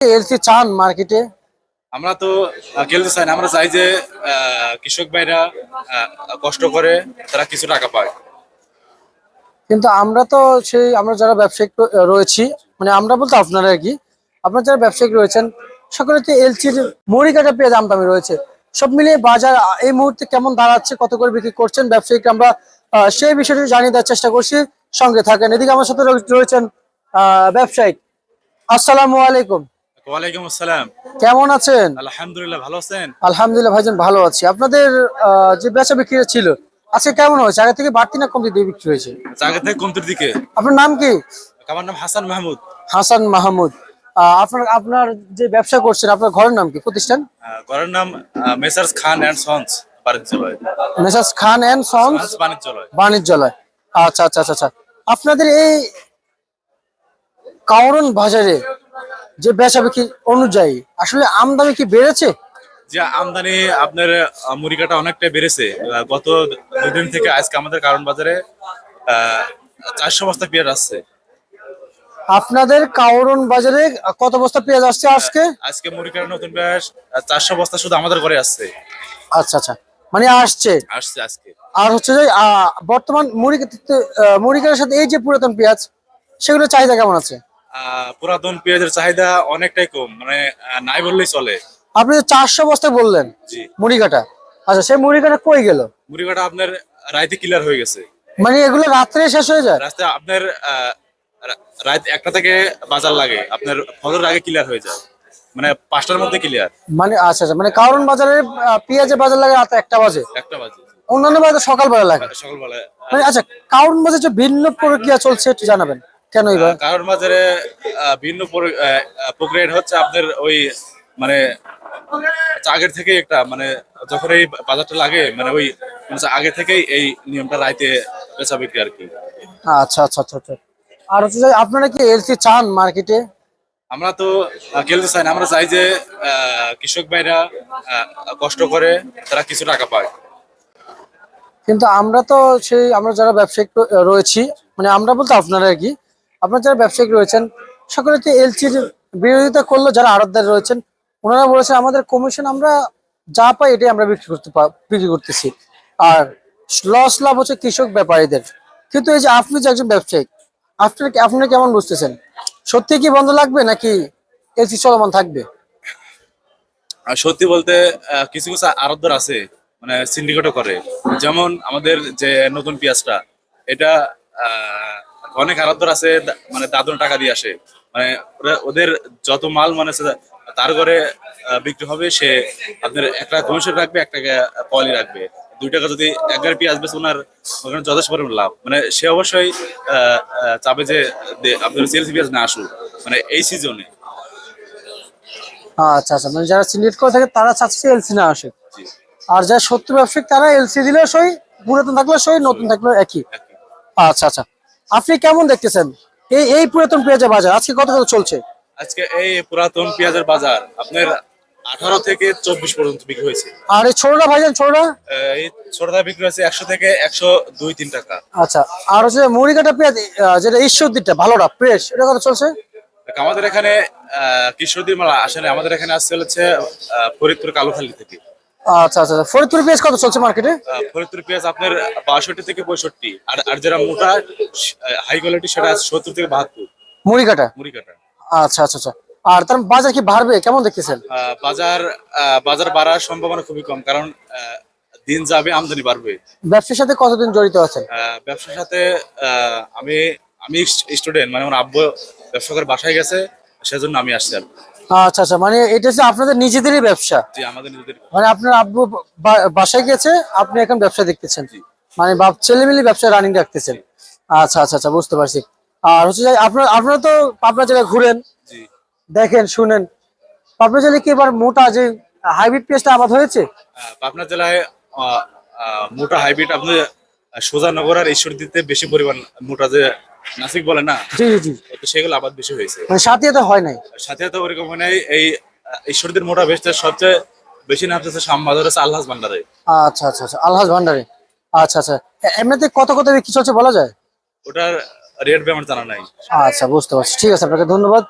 LC চান মার্কেটে? আমরা তো খেলতে চাই না আমরা চাই যে কৃষক ভাইরা কষ্ট করে তারা কিছু টাকা পায়। কিন্তু আমরা তো সেই আমরা যারা ব্যবসায়িক রয়েছি মানে আমরা বলতে আপনারা আর কি আপনারা যারা ব্যবসায়িক রয়েছেন সকলে তো এলসির মুড়ি কাটা পেয়ে দাম দামি রয়েছে। সব মিলিয়ে বাজার এই মুহূর্তে কেমন দাঁড়াচ্ছে কত করে বিক্রি করছেন ব্যবসায়িক আমরা সেই বিষয়টি জানিয়ে দেওয়ার চেষ্টা করছি। সঙ্গে থাকেন এদিকে আমার সাথে রয়েছেন আহ, ব্যবসায়িক। আসসালামু আলাইকুম। ওয়ালাইকুম আসসালাম। কেমন আছেন? আলহামদুলিল্লাহ ভালো আছেন? আলহামদুলিল্লাহ ভাইজান ভালো আছি। আপনাদের যে বেচা বিক্রি ছিল আজকে কেমন হয়েছে? আগে থেকে বাড়তি না কমতি দিয়ে বিক্রি হয়েছে? জায়গা থেকে কমতির দিকে। আপনার নাম কি? আমার নাম হাসান মাহমুদ। হাসান মাহমুদ। আপনার আপনার যে ব্যবসা করছেন আপনার ঘরের নাম কি? প্রতিষ্ঠান? ঘরের নাম messrs Khan and sons বাণিজ্যালয়। Messrs Khan and sons sons বাণিজ্যালয়। বাণিজ্যালয়। আচ্ছা আচ্ছা আচ্ছা আচ্ছা। আপনাদের এই কাউরন বাজারে যে বেচা বিক্রি অনুযায়ী। আসলে আমদানি কি বেড়েছে? যে আমদানি আপনার মুড়ি কাটা অনেকটা বেড়েছে। গত দুদিন থেকে আজকে আমাদের কারণ বাজারে চারশো বস্তা পেঁয়াজ আসছে। আপনাদের কাউরন বাজারে কত বস্তা পেঁয়াজ আসছে আজকে? আজকে মুড়ি কাটা নতুন পেঁয়াজ চারশো বস্তা শুধু আমাদের ঘরে আসছে। আচ্ছা আচ্ছা। মানে আসছে। আসছে আজকে। আর হচ্ছে যে বর্তমান মুড়ি মুড়িকার সাথে এই যে পুরাতন পেঁয়াজ সেগুলোর চাহিদা কেমন আছে? পুরাতন পেঁয়াজের চাহিদা অনেকটাই কম মানে নাই বললেই চলে। আপনি চারশো বস্তা বললেন জি। মুড়ি কাটা আচ্ছা সেই মুড়ি কাটা কই গেল? মুড়ি কাটা আপনার রাইতে ক্লিয়ার হয়ে গেছে। মানে এগুলো রাত্রে শেষ হয়ে যায়? রাস্তায় আপনার রাত একটা থেকে বাজার লাগে আপনার ফজর আগে ক্লিয়ার হয়ে যায়। মানে পাঁচটার মধ্যে ক্লিয়ার মানে আচ্ছা আচ্ছা মানে কারণ বাজারে পেঁয়াজের বাজার লাগে রাত একটা বাজে? একটা বাজে। অন্যান্য বাজার সকালবেলা লাগে। সকালবেলায় মানে আচ্ছা কারণ বাজার যে ভিন্ন প্রক্রিয়া চলছে একটু জানাবেন। কেন কারণ বাজারে ভিন্ন প্রক্রিয়া হচ্ছে আপনার ওই মানে আগের থেকে একটা মানে যখন এই বাজারটা লাগে মানে ওই আগে থেকেই এই নিয়মটা রাইতে বেচা বিক্রি আর কি। আচ্ছা আচ্ছা আচ্ছা আচ্ছা। আর হচ্ছে আপনারা কি এলসি চান মার্কেটে? আমরা তো খেলতে চাই না। আমরা চাই যে কৃষক ভাইরা কষ্ট করে তারা কিছু টাকা পায়। কিন্তু আমরা তো সেই আমরা যারা ব্যবসায়িক রয়েছি মানে আমরা বলতে আপনারা আর কি? আপনারা যারা ব্যবসায়িক রয়েছেন, সকলে তো এলসির বিরোধিতা করল, যারা আড়তদার রয়েছেন, ওনারা বলেছেন, আমাদের কমিশন আমরা যা পাই এটাই আমরা বিক্রি করতে বিক্রি করতেছি। আর লস লাভ হচ্ছে কৃষক ব্যাপারীদের। কিন্তু এই যে আপনি যে একজন ব্যবসায়িক আপনার আপনারা কেমন বুঝতেছেন? সত্যি কি বন্ধ লাগবে নাকি এলসি চলমান থাকবে? সত্যি বলতে কিছু কিছু আরবদার আছে মানে সিন্ডিকেটও করে। যেমন আমাদের যে নতুন পেঁয়াজটা, এটা অনেক আরবদার আছে মানে দাদন টাকা দিয়ে আসে। মানে ওদের যত মাল মানে তার ঘরে বিক্রি হবে সে আপনার একটা কমিশন রাখবে একটা কলি রাখবে। দুই টাকা যদি এক গাড়ি পেঁয়াজ বেছে ওনার ওখানে যথেষ্ট পরিমাণ লাভ। মানে সে অবশ্যই চাবে যে আপনার সিএলসি পেঁয়াজ না আসুক মানে এই সিজনে আচ্ছা আচ্ছা মানে যারা সিন্ডিকেট করে থাকে তারা চাচ্ছে এলসি না আসে আর যারা সত্য ব্যবসায়িক তারা এলসি দিলে সই পুরাতন থাকলে সই নতুন থাকলে একই। আচ্ছা আচ্ছা। আপনি কেমন দেখতেছেন? এই এই পুরাতন পেঁয়াজের বাজার আজকে কত কত চলছে? আজকে এই পুরাতন পেঁয়াজের বাজার আপনার আঠারো থেকে চব্বিশ পর্যন্ত বিক্রি হয়েছে। আর এই ছোটটা ভাইজান ছোটটা? এই ছোটদা বিক্রি হয়েছে একশো থেকে একশো দুই তিন টাকা। আচ্ছা আর হচ্ছে মুড়ি কাটা পেঁয়াজ যেটা ঈশ্বরদীরটা ভালোটা ফ্রেশ এটা কত চলছে? আমাদের এখানে কিশোরদের মেলা আসলে আমাদের এখানে আসছে হচ্ছে ফরিদপুর কালোখালী থেকে। আচ্ছা আচ্ছা আচ্ছা। ফরিদপুর পেঁয়াজ কত চলছে মার্কেটে? ফরিদপুর পেঁয়াজ আপনার বাষট্টি থেকে পঁয়ষট্টি। আর আর যারা মোটা হাই কোয়ালিটি সেটা সত্তর থেকে বাহাত্তর। মুড়ি কাটা মুড়ি কাটা আচ্ছা আচ্ছা আচ্ছা। আর তার বাজার কি বাড়বে? কেমন দেখতেছেন? বাজার বাজার বাড়ার সম্ভাবনা খুবই কম কারণ দিন যাবে আমদানি বাড়বে। ব্যবসার সাথে কতদিন জড়িত আছেন? ব্যবসার সাথে আমি আমি স্টুডেন্ট মানে আমার আব্বু ব্যবসা করে বাসায় গেছে সেজন্য আমি আসছি আর। আচ্ছা আচ্ছা মানে এটা হচ্ছে আপনাদের নিজেদেরই ব্যবসা। মানে আপনার আব্বু বাসায় গেছে আপনি এখন ব্যবসা দেখতেছেন। মানে বাপ ছেলে মিলে ব্যবসা রানিং রাখতেছেন। আচ্ছা আচ্ছা আচ্ছা বুঝতে পারছি। আর হচ্ছে আপনার আপনারা তো পাবনা জেলায় ঘুরেন। দেখেন শুনেন। পাবনা জেলায় কি এবার মোটা যে হাইব্রিড পেঁয়াজটা আবাদ হয়েছে? পাবনা জেলায় মোটা হাইব্রিড আপনি সোজানগর আর ঈশ্বরদীতে বেশি পরিমাণ মোটা যে নাসিক বলে না? জি জি তো সেগুলো আবাদ বেশি হয়েছে। মানে সাথিয়াতে হয় নাই। সাথিয়াতে ওরকম নাই এই ঈশ্বরদের মোটা বেস্টের সবচেয়ে বেশি নামতেছে শ্যামবাজার হচ্ছে আল্লাহ ভান্ডারে। আচ্ছা আচ্ছা আচ্ছা আলহাজ ভান্ডারে। আচ্ছা আচ্ছা এমনিতে কত কত কিছু হচ্ছে বলা যায়? ওটার রেট ব্যাপার জানা নাই। আচ্ছা বুঝতে পারছি। ঠিক আছে আপনাকে ধন্যবাদ।